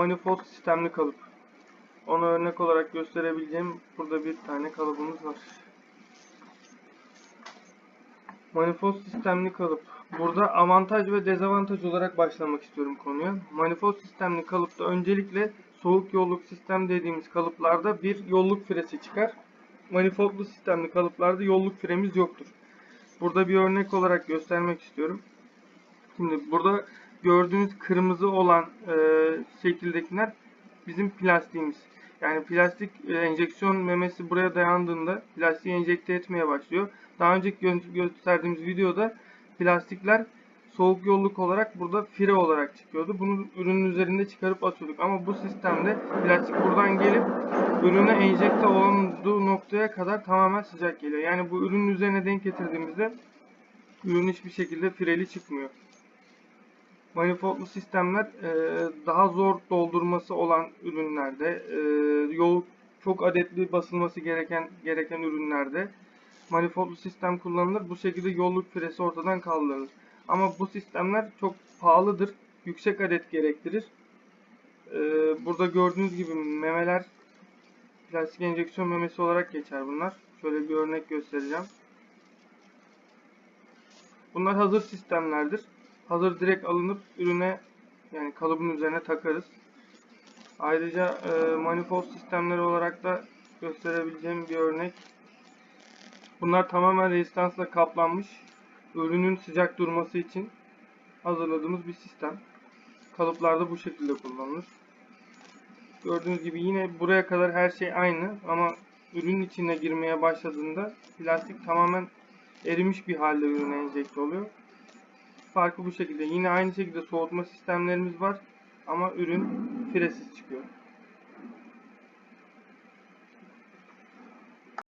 manifold sistemli kalıp. Onu örnek olarak gösterebileceğim burada bir tane kalıbımız var. Manifold sistemli kalıp. Burada avantaj ve dezavantaj olarak başlamak istiyorum konuya. Manifold sistemli kalıpta öncelikle soğuk yolluk sistem dediğimiz kalıplarda bir yolluk firesi çıkar. Manifoldlu sistemli kalıplarda yolluk firemiz yoktur. Burada bir örnek olarak göstermek istiyorum. Şimdi burada gördüğünüz kırmızı olan e, şekildekiler bizim plastiğimiz. Yani plastik e, enjeksiyon memesi buraya dayandığında plastiği enjekte etmeye başlıyor. Daha önceki gö- gösterdiğimiz videoda plastikler soğuk yolluk olarak burada fire olarak çıkıyordu. Bunu ürünün üzerinde çıkarıp atıyorduk. Ama bu sistemde plastik buradan gelip ürüne enjekte olduğu noktaya kadar tamamen sıcak geliyor. Yani bu ürünün üzerine denk getirdiğimizde ürün hiçbir şekilde fireli çıkmıyor. Manifoldlu sistemler e, daha zor doldurması olan ürünlerde, e, yol çok adetli basılması gereken gereken ürünlerde manifoldlu sistem kullanılır. Bu şekilde yolluk firesi ortadan kaldırılır. Ama bu sistemler çok pahalıdır, yüksek adet gerektirir. E, burada gördüğünüz gibi memeler plastik enjeksiyon memesi olarak geçer bunlar. Şöyle bir örnek göstereceğim. Bunlar hazır sistemlerdir. Hazır direkt alınıp ürüne yani kalıbın üzerine takarız. Ayrıca e, manifold sistemleri olarak da gösterebileceğim bir örnek. Bunlar tamamen rezistansla kaplanmış. Ürünün sıcak durması için hazırladığımız bir sistem. Kalıplarda bu şekilde kullanılır. Gördüğünüz gibi yine buraya kadar her şey aynı ama ürünün içine girmeye başladığında plastik tamamen erimiş bir halde ürüne enjekte oluyor. Farkı bu şekilde. Yine aynı şekilde soğutma sistemlerimiz var ama ürün firesiz çıkıyor.